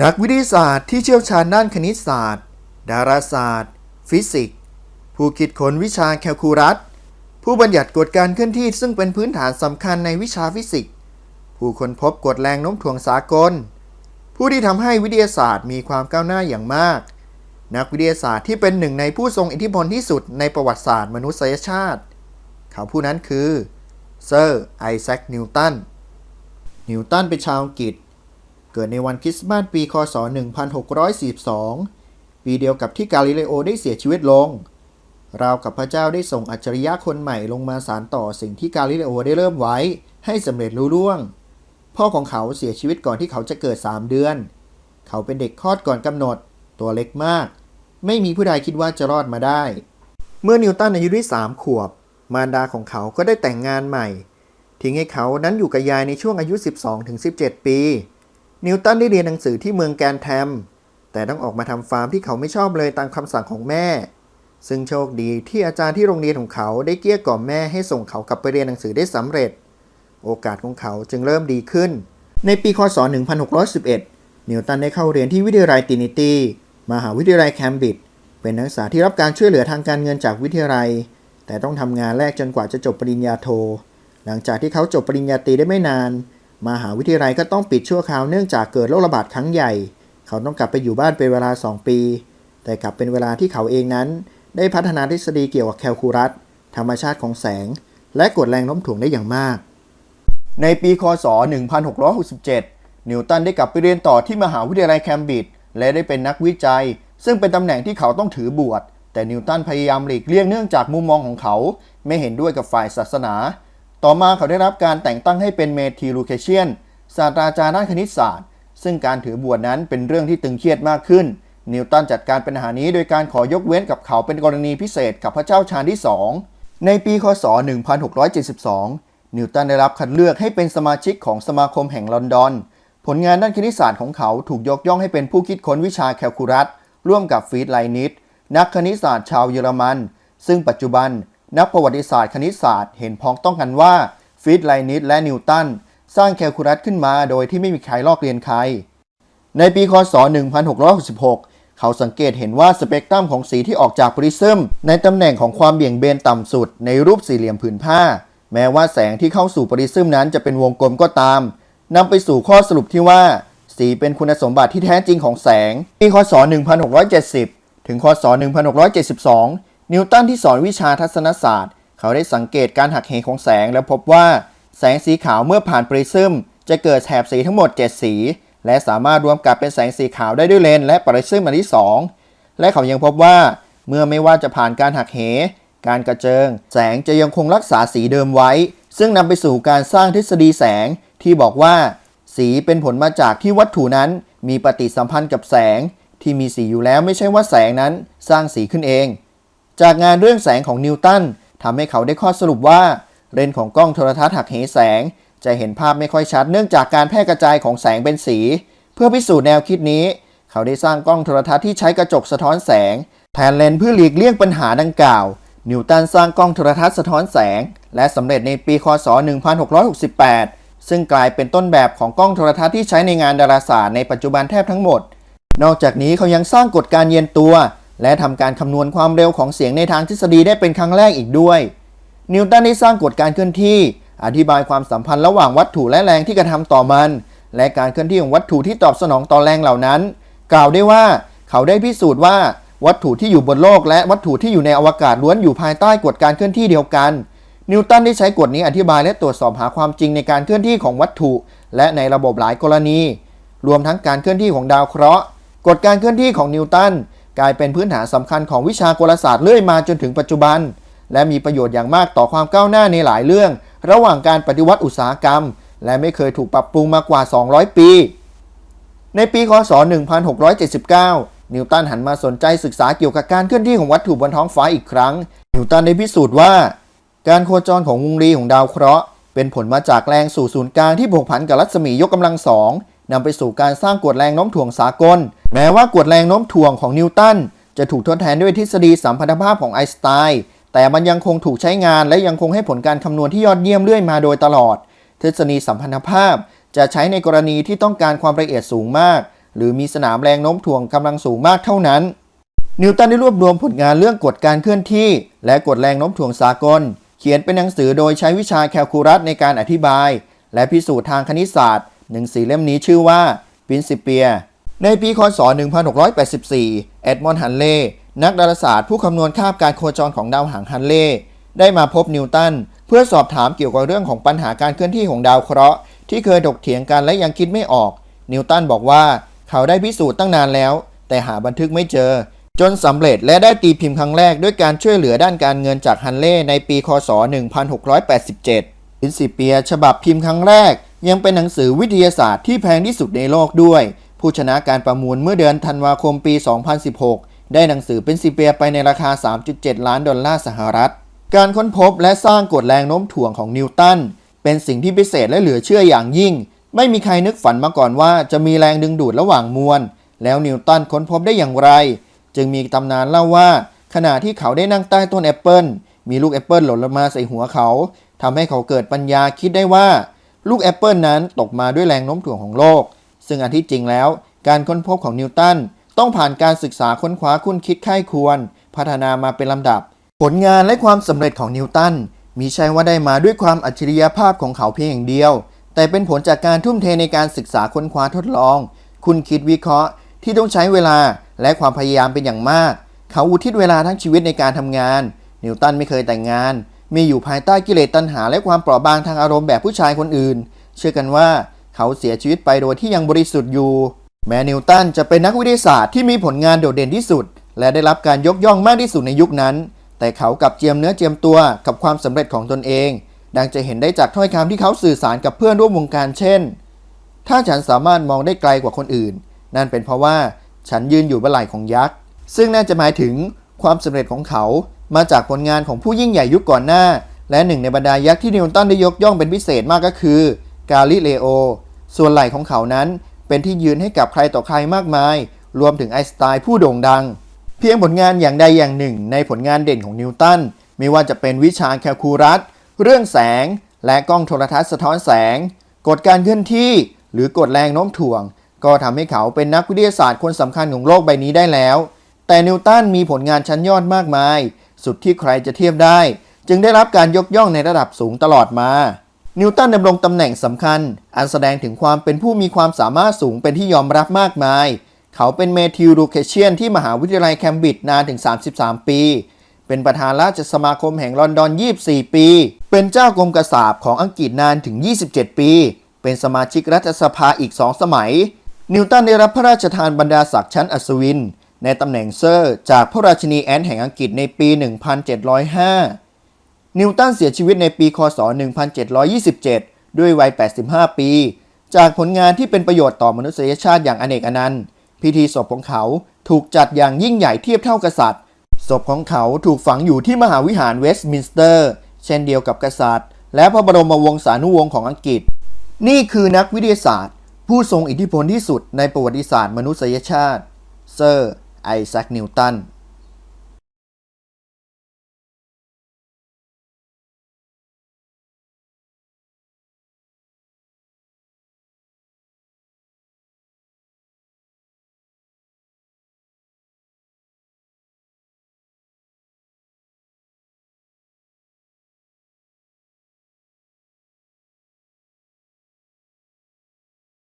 นักวิทยาศาสตร์ที่เชี่ยวชาญด้านคณิตศาสตร์ ดาราศาสตร์ ฟิสิกส์ ผู้คิดค้นวิชาแคลคูลัส ผู้บัญญัติกฎการเคลื่อนที่ซึ่งเป็นพื้นฐานสำคัญในวิชาฟิสิกส์ ผู้ค้นพบกฎแรงโน้มถ่วงสากล ผู้ที่ทำให้วิทยาศาสตร์มีความก้าวหน้าอย่างมาก นักวิทยาศาสตร์ที่เป็นหนึ่งในผู้ทรงอิทธิพลที่สุดในประวัติศาสตร์มนุษยชาติ เขาผู้นั้นคือเซอร์ไอแซคนิวตัน นิวตันเป็นชาวอังกฤษ เกิดในวันคริสต์มาสปี คศ 1642 ปีเดียวกับที่กาลิเลโอได้เสียชีวิตลง ราวกับพระเจ้าได้ส่งอัจฉริยะคนใหม่ลงมาสารต่อสิ่งที่กาลิเลโอได้เริ่มไว้ให้สำเร็จลุล่วง พ่อของเขาเสียชีวิตก่อนที่เขาจะเกิด 3 เดือน เขาเป็นเด็กคลอดก่อนกำหนด ตัวเล็กมาก ไม่มีผู้ใดคิดว่าจะรอดมาได้ เมื่อนิวตันอายุได้3ขวบ มารดาของเขาก็ได้แต่งงานใหม่ ทิ้งให้เขานั้นอยู่กับยายในช่วงอายุ 12-17 ปี นิวตันได้เรียนหนังสือที่เมืองแกรนแทม แต่ต้องออกมาทำฟาร์มที่เขาไม่ชอบเลยตามคำสั่งของแม่ ซึ่งโชคดีที่อาจารย์ที่โรงเรียนของเขาได้เกลี้ยกล่อมแม่ให้ส่งเขากลับไปเรียนหนังสือได้สำเร็จ โอกาสของเขาจึงเริ่มดีขึ้น ในปีคศ 1611 นิวตันได้เข้าเรียนที่วิทยาลัยตินิตี้มหาวิทยาลัยแคมบริดจ์เป็นนักศึกษาที่รับการช่วยเหลือทางการเงินจากวิทยาลัย แต่ต้องทำงานแรกจนกว่าจะจบปริญญาโท หลังจากที่เขาจบปริญญาตรีได้ไม่นาน มหาวิทยาลัยก็ต้องปิดชั่วคราวเนื่องจากเกิดโรคระบาดครั้งใหญ่ เขาต้องกลับไปอยู่บ้านเป็นเวลา 2 ปี แต่กลับเป็นเวลาที่เขาเองนั้น ได้พัฒนาทฤษฎีเกี่ยวกับแคลคูลัส ธรรมชาติของแสง และกฎแรงโน้มถ่วงได้อย่างมาก ในปีคศ 1667 นิวตันได้กลับไปเรียนต่อที่มหาวิทยาลัยแคมบริดจ์และได้เป็นนักวิจัย ซึ่งเป็นตำแหน่งที่เขาต้องถือบวชแต่นิวตันพยายามหลีกเลี่ยงเนื่องจากมุมมองของเขา ไม่เห็นด้วยกับฝ่ายศาสนา ต่อมาเขาได้รับการแต่งตั้งให้เป็นเมทีลูเคเชียนศาสตราจารย์ด้านคณิตศาสตร์ ซึ่งการถือบวชนั้นเป็นเรื่องที่ตึงเครียดมากขึ้น นิวตันจัดการปัญหานี้โดยการขอยกเว้นกับเขาเป็นกรณีพิเศษกับพระเจ้าชาญที่ 2 ในปีคศ 1672 นิวตันได้รับคัดเลือกให้เป็นสมาชิกของสมาคมแห่งลอนดอน ผลงานด้านคณิตศาสตร์ของเขาถูกยกย่องให้เป็นผู้คิดค้นวิชาแคลคูลัสร่วมกับฟรีดไลนิสนักคณิตศาสตร์ชาวเยอรมัน ซึ่งปัจจุบัน นักประวัติศาสตร์คณิตศาสตร์เห็นพ้องต้องกันว่าฟรีดไลนิสและนิวตันสร้างแคลคูลัสขึ้นมาโดยที่ไม่มีใครลอกเรียนใคร ในปีคศ 1666 เขาสังเกตเห็นว่าสเปกตรัมของสีที่ออกจากปริซึมในตำแหน่งของความเบี่ยงเบนต่ำสุดในรูปสี่เหลี่ยมผืนผ้า แม้ว่าแสงที่เข้าสู่ปริซึมนั้นจะเป็นวงกลมก็ตามนำไปสู่ข้อสรุปที่ว่า สีเป็นคุณสมบัติที่แท้จริงของแสง ปีคศ 1670 ถึงคศ 1672 นิวตันที่สอนวิชาทัศนศาสตร์ เขาได้สังเกตการหักเหของแสงและพบว่า แสงสีขาวเมื่อผ่านปริซึมจะเกิดแถบสีทั้งหมด 7 สี และสามารถรวมกลับเป็นแสงสีขาวได้ด้วยเลนส์และปริซึมอันที่ 2 และเขายังพบว่า เมื่อไม่ว่าจะผ่านการหักเห การกระเจิง แสงจะยังคงรักษาสีเดิมไว้ ซึ่งนำไปสู่การสร้างทฤษฎีแสงที่บอกว่า สีเป็นผลมาจากที่วัตถุนั้น มีปฏิสัมพันธ์กับแสง ที่มีสีอยู่แล้วไม่ใช่ว่าแสงนั้น สร้างสีขึ้นเอง จากงานเรื่องแสงของนิวตันทำให้เขาได้ข้อสรุปว่า เลนส์ของกล้องโทรทัศน์หักเหแสง จะเห็นภาพไม่ค่อยชัดเนื่องจากการแพร่กระจายของแสงเป็นสี เพื่อพิสูจน์แนวคิดนี้ เขาได้สร้างกล้องโทรทัศน์ที่ใช้กระจกสะท้อนแสง แทนเลนส์เพื่อหลีกเลี่ยงปัญหาดังกล่าว นิวตันสร้างกล้องโทรทัศน์สะท้อนแสง และสำเร็จในปีคศ 1668 ซึ่งกลายเป็นต้นแบบของกล้องโทรทัศน์ที่ใช้ในงานดาราศาสตร์ในปัจจุบันแทบทั้งหมด นอกจากนี้เขายังสร้างกฎการเย็นตัว และทำการคำนวณความเร็วของเสียงในทางทฤษฎีได้เป็นครั้งแรกอีกด้วย นิวตันได้สร้างกฎการเคลื่อนที่ อธิบายความสัมพันธ์ระหว่างวัตถุและแรงที่กระทำต่อมัน และการเคลื่อนที่ของวัตถุที่ตอบสนองต่อแรงเหล่านั้น กล่าวได้ว่าเขาได้พิสูจน์ว่าวัตถุที่อยู่บนโลกและวัตถุที่อยู่ในอวกาศล้วนอยู่ภายใต้กฎการเคลื่อนที่เดียวกัน นิวตันได้ใช้กฎนี้อธิบายและตรวจสอบหาความจริงในการเคลื่อนที่ของวัตถุ และในระบบหลายกรณี รวมทั้งการเคลื่อนที่ของดาวเคราะห์ กฎการเคลื่อนที่ของนิวตัน กลายเป็นพื้นฐานสำคัญของวิชากลศาสตร์เรื่อยมาจนถึงปัจจุบัน และมีประโยชน์อย่างมากต่อความก้าวหน้าในหลายเรื่อง ระหว่างการปฏิวัติอุตสาหกรรม และไม่เคยถูกปรับปรุงมากว่า 200 ปี ในปีคศ 1679 นิวตันหันมาสนใจศึกษาเกี่ยวกับการเคลื่อนที่ของวัตถุบนท้องฟ้าอีกครั้ง นิวตันได้พิสูจน์ว่า การโคจรของวงรีของดาวเคราะห์เป็นผลมาจากแรงสู่ศูนย์กลางที่ผกผันกับรัศมียกกำลังสอง นำไปสู่การสร้างกฎแรงโน้มถ่วงสากล แม้ว่ากฎแรงโน้มถ่วงของนิวตันจะถูกทดแทนด้วยทฤษฎีสัมพันธภาพของไอน์สไตน์แต่มันยังคงถูกใช้งานและยังคงให้ผลการคำนวณที่ยอดเยี่ยมเรื่อยมาโดยตลอด ทฤษฎีสัมพันธภาพจะใช้ในกรณีที่ต้องการความละเอียดสูงมาก หรือมีสนามแรงโน้มถ่วงกำลังสูงมากเท่านั้น นิวตันได้รวบรวมผลงานเรื่องกฎการเคลื่อนที่ และกฎแรงโน้มถ่วงสากล เขียนเป็นหนังสือโดยใช้วิชาแคลคูลัสในการอธิบาย และพิสูจน์ทางคณิตศาสตร์ หนังสือเล่มนี้ชื่อว่า Principia ในปีคศ 1684 เอ็ดมอนด์ ฮันเล่ นักดาราศาสตร์ผู้คำนวณคาบการโคจรของดาวหางฮันเล่ ได้มาพบนิวตัน เพื่อสอบถามเกี่ยวกับเรื่องของปัญหาการเคลื่อนที่ของดาวเคราะห์ที่เคยถกเถียงกันและยังคิดไม่ออก นิวตันบอกว่าเขาได้พิสูจน์ตั้งนานแล้ว แต่หาบันทึกไม่เจอ จนสำเร็จและได้ตีพิมพ์ครั้งแรกด้วยการช่วยเหลือด้านการเงินจากฮันเล่ในปี คศ 1687อินสิเปีย ฉบับพิมพ์ครั้งแรก ยังเป็นหนังสือวิทยาศาสตร์ที่แพงที่สุดในโลกด้วย ผู้ชนะการประมูลเมื่อเดือนธันวาคมปี 2016 ได้หนังสือเป็นซิเปียไปในราคา 3.7 ล้านดอลลาร์สหรัฐ การค้นพบและสร้างกฎแรงโน้มถ่วงของนิวตันเป็นสิ่งที่พิเศษและเหลือเชื่ออย่างยิ่ง ไม่มีใครนึกฝันมาก่อนว่าจะมีแรงดึงดูดระหว่างมวล แล้วนิวตันค้นพบได้อย่างไร จึงมีตำนานเล่าว่า ขณะที่เขาได้นั่งใต้ต้นแอปเปิลมีลูกแอปเปิลหล่นลงมาใส่หัวเขาทำให้เขาเกิดปัญญาคิดได้ว่า ลูกแอปเปิลนั้นตกมาด้วยแรงโน้มถ่วงของโลก ซึ่งอันที่จริงแล้ว การค้นพบของนิวตันต้องผ่านการศึกษาค้นคว้าคุ้นคิดไข้ควร พัฒนามาเป็นลำดับ ผลงานและความสำเร็จของนิวตันมีใช่ว่าได้มาด้วยความอัจฉริยภาพของเขาเพียงอย่างเดียว แต่เป็นผลจากการทุ่มเทในการศึกษาค้นคว้าทดลอง คุณคิดวิเคราะห์ ที่ต้องใช้เวลาและความพยายามเป็นอย่างมาก เขาอุทิศเวลาทั้งชีวิตในการทำงาน นิวตันไม่เคยแต่งงาน มีอยู่ภายใต้กิเลสตัณหา และความเปราะบางทางอารมณ์แบบผู้ชายคนอื่น เชื่อกันว่าเขาเสียชีวิตไปโดยที่ยังบริสุทธิ์อยู่ แม้นิวตันจะเป็นนักวิทยาศาสตร์ที่มีผลงานโดดเด่นที่สุด และได้รับการยกย่องมากที่สุดในยุคนั้น แต่เขากับเจียมเนื้อเจียมตัวกับความสำเร็จของตนเอง ดังจะเห็นได้จากถ้อยคำที่เขาสื่อสารกับเพื่อนร่วมวงการเช่น ถ้าฉันสามารถมองได้ไกลกว่าคนอื่น นั่นเป็นเพราะว่าฉันยืนอยู่บนไหล่ของยักษ์ ซึ่งน่าจะหมายถึงความสำเร็จของเขา มาจากผลงานของผู้ยิ่งใหญ่ยุคก่อนหน้า และหนึ่งในบรรดายักษ์ที่นิวตันได้ยกย่องเป็นพิเศษมากก็คือกาลิเลโอ ส่วนไหล่ของเขานั้นเป็นที่ยืนให้กับใครต่อใครมากมาย รวมถึงไอน์สไตน์ผู้โด่งดัง เพียงผลงานอย่างใดอย่างหนึ่ง ในผลงานเด่นของนิวตันไม่ว่าจะเป็นวิชาแคลคูลัส เรื่องแสง และกล้องโทรทัศน์สะท้อนแสง กฎการเคลื่อนที่ หรือกฎแรงโน้มถ่วง ก็ทำให้เขาเป็นนักวิทยาศาสตร์คนสำคัญของโลกใบนี้ได้แล้ว แต่นิวตันมีผลงานชั้นยอดมากมาย สุดที่ใครจะเทียบได้ จึงได้รับการยกย่องในระดับสูงตลอดมา นิวตันดำรงตำแหน่งสำคัญ อันแสดงถึงความเป็นผู้มีความสามารถสูงเป็นที่ยอมรับมากมาย เขาเป็นเมทิลดูเคเชียนที่มหาวิทยาลัยแคมบริดจ์นานถึง 33 ปี เป็นประธานราชสมาคมแห่งลอนดอน 24 ปี เป็นเจ้ากรมกษาปของอังกฤษนานถึง 27 ปี เป็นสมาชิกรัฐสภาอีก 2 สมัย นิวตันได้รับพระราชทานบรรดาศักดิ์ชั้นอัศวิน ในตำแหน่งเซอร์จากพระราชินีแอนแห่งอังกฤษในปี 1705 นิวตันเสียชีวิตในปีคศ 1727 ด้วยวัย 85 ปี จากผลงานที่เป็นประโยชน์ต่อมนุษยชาติอย่างอเนกอนันต์ พิธีศพของเขาถูกจัดอย่างยิ่งใหญ่เทียบเท่ากษัตริย์ ศพของเขาถูกฝังอยู่ที่มหาวิหารเวสต์มินสเตอร์ เช่นเดียวกับกษัตริย์ และพระบรมวงศานุวงศ์ของอังกฤษ นี่คือนักวิทยาศาสตร์ ผู้ทรงอิทธิพลที่สุดในประวัติศาสตร์มนุษยชาติ เซอร์ ไอแซคนิวตัน